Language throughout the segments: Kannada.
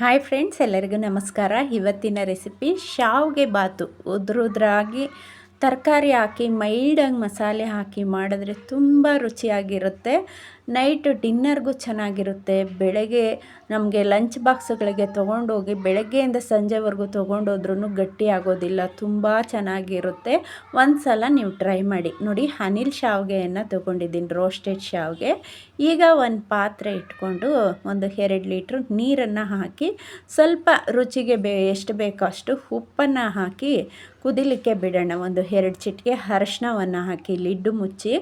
ಹಾಯ್ ಫ್ರೆಂಡ್ಸ್ ಎಲ್ಲರಿಗೂ ನಮಸ್ಕಾರ. ಇವತ್ತಿನ ರೆಸಿಪಿ ಶಾವ್ಗೆ ಬಾತು. ಉದ್ರುದ್ರಾಗಿ ತರಕಾರಿ ಹಾಕಿ ಮೈಲ್ಡಾಗಿ ಮಸಾಲೆ ಹಾಕಿ ಮಾಡಿದ್ರೆ ತುಂಬ ರುಚಿಯಾಗಿರುತ್ತೆ. ನೈಟ್ ಡಿನ್ನರ್ಗೂ ಚೆನ್ನಾಗಿರುತ್ತೆ. ಬೆಳಗ್ಗೆ ನಮಗೆ ಲಂಚ್ ಬಾಕ್ಸ್ಗಳಿಗೆ ತೊಗೊಂಡೋಗಿ, ಬೆಳಗ್ಗೆಯಿಂದ ಸಂಜೆವರೆಗೂ ತೊಗೊಂಡೋದ್ರೂ ಗಟ್ಟಿ ಆಗೋದಿಲ್ಲ. ತುಂಬ ಚೆನ್ನಾಗಿರುತ್ತೆ. ಒಂದು ಸಲ ನೀವು ಟ್ರೈ ಮಾಡಿ. ನೋಡಿ, ಅನಿಲ್ ಶಾವಿಗೆಯನ್ನು ತೊಗೊಂಡಿದ್ದೀನಿ, ರೋಸ್ಟೆಡ್ ಶಾವಿಗೆ. ಈಗ ಒಂದು ಪಾತ್ರೆ ಇಟ್ಕೊಂಡು ಒಂದು ಎರಡು ಲೀಟ್ರ್ ನೀರನ್ನು ಹಾಕಿ, ಸ್ವಲ್ಪ ರುಚಿಗೆ ಬೇ, ಎಷ್ಟು ಬೇಕೋ ಅಷ್ಟು ಉಪ್ಪನ್ನು ಹಾಕಿ ಕುದಿಲಿಕ್ಕೆ ಬಿಡೋಣ. ಒಂದು ಎರಡು ಚಿಟಿಕೆ ಅರಶಿನವನ್ನು ಹಾಕಿ ಲಿಡ್ಡು ಮುಚ್ಚಿ,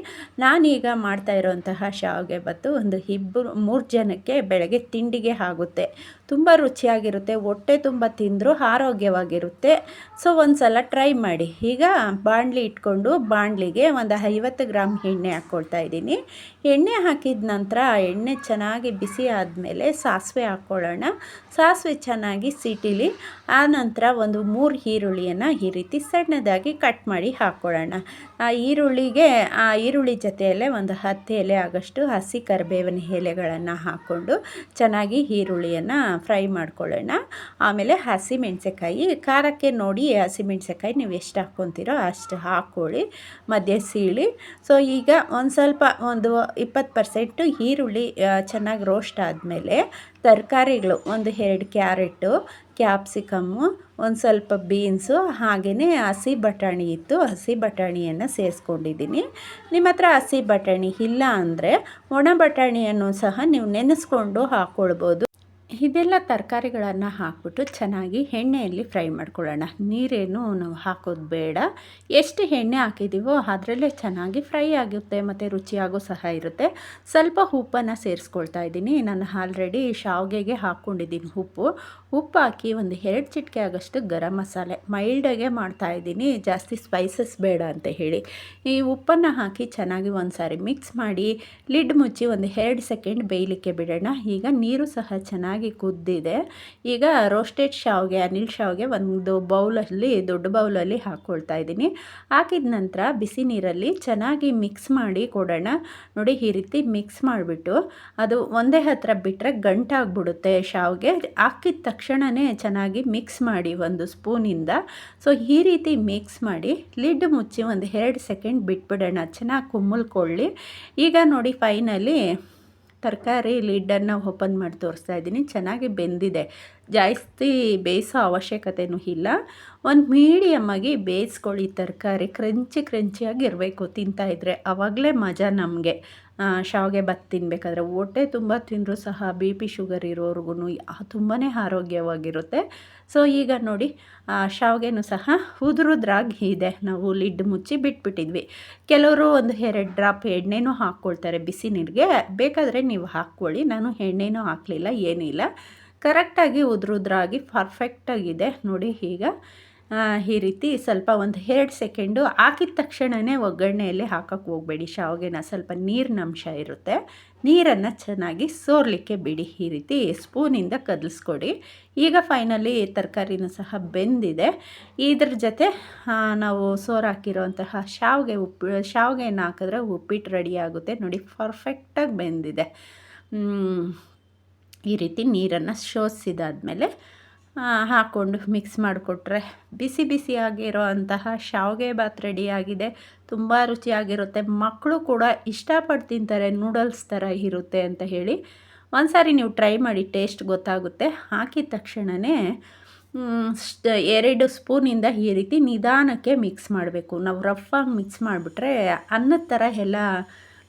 ನಾನೀಗ ಮಾಡ್ತಾ ಇರೋಂತಹ ಶಾವಿಗೆ ಬತ್ತು ಒಂದು ಇಬ್ಬರು ಮೂರು ಜನಕ್ಕೆ ಬೆಳಗ್ಗೆ ತಿಂಡಿಗೆ ಆಗುತ್ತೆ. ತುಂಬ ರುಚಿಯಾಗಿರುತ್ತೆ, ಹೊಟ್ಟೆ ತುಂಬ ತಿಂದರೂ ಆರೋಗ್ಯವಾಗಿರುತ್ತೆ. ಸೊ ಒಂದು ಸಲ ಟ್ರೈ ಮಾಡಿ. ಈಗ ಬಾಣಲಿ ಇಟ್ಕೊಂಡು ಬಾಣಲಿಗೆ ಒಂದು ಐವತ್ತು ಗ್ರಾಮ್ ಎಣ್ಣೆ ಹಾಕ್ಕೊಳ್ತಾ ಇದ್ದೀನಿ. ಎಣ್ಣೆ ಹಾಕಿದ ನಂತರ ಎಣ್ಣೆ ಚೆನ್ನಾಗಿ ಬಿಸಿ ಆದಮೇಲೆ ಸಾಸಿವೆ ಹಾಕ್ಕೊಳ್ಳೋಣ ಸಾಸಿವೆ ಚೆನ್ನಾಗಿ ಸಿಟಿಲಿ, ಆ ನಂತರ ಒಂದು ಮೂರು ಈರುಳ್ಳಿಯನ್ನು ಈ ರೀತಿ ಸಣ್ಣದಾಗಿ ಕಟ್ ಮಾಡಿ ಹಾಕ್ಕೊಳ್ಳೋಣ ಆ ಈರುಳ್ಳಿಗೆ, ಆ ಈರುಳ್ಳಿ ಜೊತೆಯಲ್ಲೇ ಒಂದು ಹತ್ತು ಎಲೆ ಆಗಷ್ಟು ಹಸಿ ಕರಿಬೇವಿನ ಎಲೆಗಳನ್ನು ಹಾಕ್ಕೊಂಡು ಚೆನ್ನಾಗಿ ಈರುಳ್ಳಿಯನ್ನು ಫ್ರೈ ಮಾಡ್ಕೊಳ್ಳೋಣ. ಆಮೇಲೆ ಹಸಿಮೆಣ್ಸಿಕಾಯಿ ಖಾರಕ್ಕೆ ನೋಡಿ ಹಸಿಮೆಣ್ಸಿಕಾಯಿ ನೀವು ಎಷ್ಟು ಹಾಕ್ಕೊತೀರೋ ಅಷ್ಟು ಹಾಕ್ಕೊಳ್ಳಿ, ಮಧ್ಯೆ ಸೀಳಿ. ಸೊ ಈಗ ಒಂದು ಸ್ವಲ್ಪ ಒಂದು ಇಪ್ಪತ್ತು ಪರ್ಸೆಂಟು ಈರುಳ್ಳಿ ಚೆನ್ನಾಗಿ ರೋಸ್ಟ್ ಆದಮೇಲೆ ತರಕಾರಿಗಳು ಒಂದು ಎರಡು ಕ್ಯಾರೆಟು, ಕ್ಯಾಪ್ಸಿಕಮ್ಮು, ಒಂದು ಸ್ವಲ್ಪ ಬೀನ್ಸು ಹಾಗೆಯೇ ಹಸಿ ಬಟಾಣಿ ಇತ್ತು. ಹಸಿ ಬಟಾಣಿಯನ್ನು ಸೇರಿಸ್ಕೊಂಡಿದ್ದೀನಿ. ನಿಮ್ಮ ಹತ್ರ ಹಸಿ ಬಟಾಣಿ ಇಲ್ಲ ಅಂದರೆ ಒಣ ಬಟಾಣಿಯನ್ನು ಸಹ ನೀವು ನೆನೆಸ್ಕೊಂಡು ಹಾಕ್ಕೊಳ್ಬೋದು. ಇದೆಲ್ಲ ತರಕಾರಿಗಳನ್ನು ಹಾಕ್ಬಿಟ್ಟು ಚೆನ್ನಾಗಿ ಎಣ್ಣೆಯಲ್ಲಿ ಫ್ರೈ ಮಾಡ್ಕೊಳ್ಳೋಣ. ನೀರೇನು ನಾವು ಹಾಕೋದು ಬೇಡ. ಎಷ್ಟು ಎಣ್ಣೆ ಹಾಕಿದ್ದೀವೋ ಅದರಲ್ಲೇ ಚೆನ್ನಾಗಿ ಫ್ರೈ ಆಗುತ್ತೆ ಮತ್ತು ರುಚಿಯಾಗೂ ಸಹ ಇರುತ್ತೆ. ಸ್ವಲ್ಪ ಉಪ್ಪನ್ನು ಸೇರಿಸ್ಕೊಳ್ತಾ ಇದ್ದೀನಿ. ನಾನು ಆಲ್ರೆಡಿ ಶಾವಿಗೆಗೆ ಹಾಕ್ಕೊಂಡಿದ್ದೀನಿ ಉಪ್ಪು. ಉಪ್ಪು ಹಾಕಿ ಒಂದು ಎರಡು ಚಿಟಿಕೆ ಆಗೋಷ್ಟು ಗರಂ ಮಸಾಲೆ. ಮೈಲ್ಡಾಗೆ ಮಾಡ್ತಾಯಿದ್ದೀನಿ ಜಾಸ್ತಿ ಸ್ಪೈಸಸ್ ಬೇಡ ಅಂತ ಹೇಳಿ. ಈ ಉಪ್ಪನ್ನು ಹಾಕಿ ಚೆನ್ನಾಗಿ ಒಂದು ಸಾರಿ ಮಿಕ್ಸ್ ಮಾಡಿ ಲಿಡ್ ಮುಚ್ಚಿ ಒಂದು ಎರಡು ಸೆಕೆಂಡ್ ಬೇಯಲಿಕ್ಕೆ ಬಿಡೋಣ. ಈಗ ನೀರು ಸಹ ಚೆನ್ನಾಗಿ ಕುದ್ದಿದೆ. ಈಗ ರೋಸ್ಟೆಡ್ ಶಾವಿಗೆ ಅನಿಲ್ ಶಾವಿಗೆ ಒಂದು ಬೌಲಲ್ಲಿ, ದೊಡ್ಡ ಬೌಲಲ್ಲಿ ಹಾಕ್ಕೊಳ್ತಾ ಇದ್ದೀನಿ. ಹಾಕಿದ ನಂತರ ಬಿಸಿ ನೀರಲ್ಲಿ ಚೆನ್ನಾಗಿ ಮಿಕ್ಸ್ ಮಾಡಿ ಕೊಡೋಣ. ನೋಡಿ ಈ ರೀತಿ ಮಿಕ್ಸ್ ಮಾಡಿಬಿಟ್ಟು ಅದು ಒಂದೇ ಹತ್ರ ಬಿಟ್ಟರೆ ಗಂಟಾಗ್ಬಿಡುತ್ತೆ ಶಾವಿಗೆ ಹಾಕಿದ ತಕ್ಷಣವೇ ಚೆನ್ನಾಗಿ ಮಿಕ್ಸ್ ಮಾಡಿ ಒಂದು ಸ್ಪೂನಿಂದ. ಸೊ ಈ ರೀತಿ ಮಿಕ್ಸ್ ಮಾಡಿ ಲಿಡ್ ಮುಚ್ಚಿ ಒಂದು ಎರಡು ಸೆಕೆಂಡ್ ಬಿಟ್ಬಿಡೋಣ. ಚೆನ್ನಾಗಿ ಕುಮ್ಮಲ್ಕೊಳ್ಳಿ ಈಗ ನೋಡಿ ಫೈನಲಿ ತರಕಾರಿ ಲಿಡ್ಡನ್ನು ಓಪನ್ ಮಾಡಿ ತೋರಿಸ್ತಾ ಇದ್ದೀನಿ. ಚೆನ್ನಾಗಿ ಬೆಂದಿದೆ. ಜಾಸ್ತಿ ಬೇಯಿಸೋ ಅವಶ್ಯಕತೆಯೂ ಇಲ್ಲ. ಒಂದು ಮೀಡಿಯಮ್ಮಾಗಿ ಬೇಯಿಸ್ಕೊಳ್ಳಿ ತರಕಾರಿ ಕ್ರಂಚಿ ಕ್ರಂಚಿಯಾಗಿ ಇರಬೇಕು. ತಿಂತಾಯಿದ್ರೆ ಆವಾಗಲೇ ಮಜಾ ನಮಗೆ. ಶಾವಿಗೆ ಭತ್ ತಿನ್ನಬೇಕಾದ್ರೆ ಹೊಟ್ಟೆ ತುಂಬ ತಿಂದರೂ ಸಹ ಬಿ ಪಿ ಶುಗರ್ ಇರೋರ್ಗು ತುಂಬಾ ಆರೋಗ್ಯವಾಗಿರುತ್ತೆ. ಸೊ ಈಗ ನೋಡಿ ಶಾವಿಗೆನೂ ಸಹ ಉದುರುದ್ರಾಗಿ ಇದೆ. ನಾವು ಲಿಡ್ ಮುಚ್ಚಿ ಬಿಟ್ಬಿಟ್ಟಿದ್ವಿ. ಕೆಲವರು ಒಂದು ಎರಡು ಡ್ರಾಪ್ ಎಣ್ಣೆನೂ ಹಾಕ್ಕೊಳ್ತಾರೆ ಬಿಸಿ ನೀರಿಗೆ. ಬೇಕಾದರೆ ನೀವು ಹಾಕ್ಕೊಳ್ಳಿ. ನಾನು ಎಣ್ಣೆನೂ ಹಾಕಲಿಲ್ಲ, ಏನಿಲ್ಲ. ಕರೆಕ್ಟಾಗಿ ಉದುರುದ್ರಾಗಿ ಪರ್ಫೆಕ್ಟಾಗಿದೆ ನೋಡಿ ಈಗ ಈ ರೀತಿ ಸ್ವಲ್ಪ ಒಂದು ಎರಡು ಸೆಕೆಂಡು ಹಾಕಿದ ತಕ್ಷಣವೇ ಒಗ್ಗರಣೆಯಲ್ಲಿ ಹಾಕೋಕ್ಕೆ ಹೋಗಬೇಡಿ. ಶಾವಿಗೆನ ಸ್ವಲ್ಪ ನೀರಿನ ಅಂಶ ಇರುತ್ತೆ. ನೀರನ್ನು ಚೆನ್ನಾಗಿ ಸೋರಲಿಕ್ಕೆ ಬಿಡಿ. ಈ ರೀತಿ ಸ್ಪೂನಿಂದ ಕದಲಿಸ್ಕೊಡಿ. ಈಗ ಫೈನಲಿ ತರಕಾರಿನೂ ಸಹ ಬೆಂದಿದೆ. ಇದ್ರ ಜೊತೆ ನಾವು ಸೋರು ಹಾಕಿರೋಂತಹ ಶಾವಿಗೆ ಉಪ್ಪು ಶಾವಿಗೆಯನ್ನು ಹಾಕಿದ್ರೆ ಉಪ್ಪಿಟ್ಟು ರೆಡಿ ಆಗುತ್ತೆ. ನೋಡಿ ಪರ್ಫೆಕ್ಟಾಗಿ ಬೆಂದಿದೆ. ಈ ರೀತಿ ನೀರನ್ನು ಶೋಧಿಸಿದಾದ್ಮೇಲೆ ಹಾಕ್ಕೊಂಡು ಮಿಕ್ಸ್ ಮಾಡಿಕೊಟ್ರೆ ಬಿಸಿ ಬಿಸಿಯಾಗಿರೋ ಅಂತಹ ಶಾವಿಗೆ ಬಾತ್ ರೆಡಿಯಾಗಿದೆ ತುಂಬ ರುಚಿಯಾಗಿರುತ್ತೆ. ಮಕ್ಕಳು ಕೂಡ ಇಷ್ಟಪಟ್ಟು ತಿಂತಾರೆ ನೂಡಲ್ಸ್ ಥರ ಇರುತ್ತೆ ಅಂತ ಹೇಳಿ. ಒಂದು ಸಾರಿ ನೀವು ಟ್ರೈ ಮಾಡಿ ಟೇಸ್ಟ್ ಗೊತ್ತಾಗುತ್ತೆ. ಹಾಕಿದ ತಕ್ಷಣವೇ ಎರಡು ಸ್ಪೂನಿಂದ ಈ ರೀತಿ ನಿಧಾನಕ್ಕೆ ಮಿಕ್ಸ್ ಮಾಡಬೇಕು. ನಾವು ರಫ್ ಆಗಿ ಮಿಕ್ಸ್ ಮಾಡಿಬಿಟ್ರೆ ಅನ್ನದ ಥರ ಎಲ್ಲ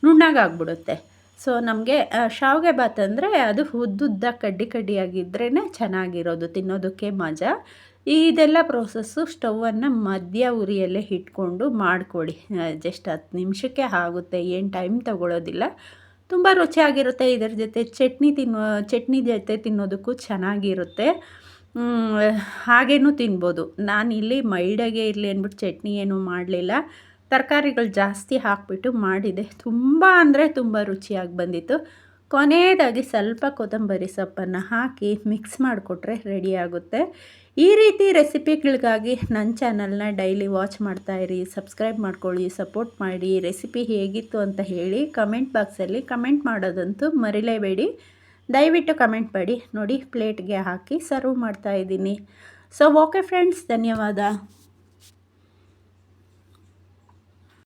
ನುಣ್ಣಗಾಗ್ಬಿಡುತ್ತೆ. ಸೊ ನಮಗೆ ಶಾವಿಗೆ ಬಾತ್ ಅಂದರೆ ಅದು ಉದ್ದುದ್ದ, ಕಡ್ಡಿ ಕಡ್ಡಿಯಾಗಿದ್ರೇ ಚೆನ್ನಾಗಿರೋದು, ತಿನ್ನೋದಕ್ಕೆ ಮಜಾ. ಇದೆಲ್ಲ ಪ್ರೋಸೆಸ್ಸು ಸ್ಟವನ್ನು ಮಧ್ಯ ಉರಿಯಲ್ಲೇ ಇಟ್ಕೊಂಡು ಮಾಡ್ಕೊಳ್ಳಿ ಜಸ್ಟ್ ಹತ್ತು ನಿಮಿಷಕ್ಕೆ ಆಗುತ್ತೆ, ಏನು ಟೈಮ್ ತಗೊಳ್ಳೋದಿಲ್ಲ ತುಂಬ ರುಚಿಯಾಗಿರುತ್ತೆ, ಇದರ ಜೊತೆ ಚಟ್ನಿ ತಿನ್ನೋ ಚಟ್ನಿ ಜೊತೆ ತಿನ್ನೋದಕ್ಕೂ ಚೆನ್ನಾಗಿರುತ್ತೆ. ಹಾಗೇನೂ ತಿನ್ಬೋದು. ನಾನು ಇಲ್ಲಿ ಮೈಲ್ಡಾಗೆ ಇರಲಿ ಅಂದ್ಬಿಟ್ಟು ಚಟ್ನಿ ಏನೂ ಮಾಡಲಿಲ್ಲ. ತರಕಾರಿಗಳು ಜಾಸ್ತಿ ಹಾಕಿಬಿಟ್ಟು ಮಾಡಿದೆ. ತುಂಬ ಅಂದರೆ ತುಂಬ ರುಚಿಯಾಗಿ ಬಂದಿತ್ತು. ಕೊನೆಯದಾಗಿ ಸ್ವಲ್ಪ ಕೊತ್ತಂಬರಿ ಸೊಪ್ಪನ್ನು ಹಾಕಿ ಮಿಕ್ಸ್ ಮಾಡಿಕೊಟ್ರೆ ರೆಡಿಯಾಗುತ್ತೆ ಈ ರೀತಿ ರೆಸಿಪಿಗಳಿಗಾಗಿ ನನ್ನ ಚಾನಲ್ನ ಡೈಲಿ ವಾಚ್ ಮಾಡ್ತಾಯಿರಿ ಸಬ್ಸ್ಕ್ರೈಬ್ ಮಾಡ್ಕೊಳ್ಳಿ ಸಪೋರ್ಟ್ ಮಾಡಿ. ರೆಸಿಪಿ ಹೇಗಿತ್ತು ಅಂತ ಹೇಳಿ ಕಮೆಂಟ್ ಬಾಕ್ಸಲ್ಲಿ ಕಮೆಂಟ್ ಮಾಡೋದಂತೂ ಮರಿಲೇಬೇಡಿ. ದಯವಿಟ್ಟು ಕಮೆಂಟ್ ಮಾಡಿ. ನೋಡಿ ಪ್ಲೇಟ್ಗೆ ಹಾಕಿ ಸರ್ವ್ ಮಾಡ್ತಾಯಿದ್ದೀನಿ ಸೊ ಓಕೆ ಫ್ರೆಂಡ್ಸ್ ಧನ್ಯವಾದ.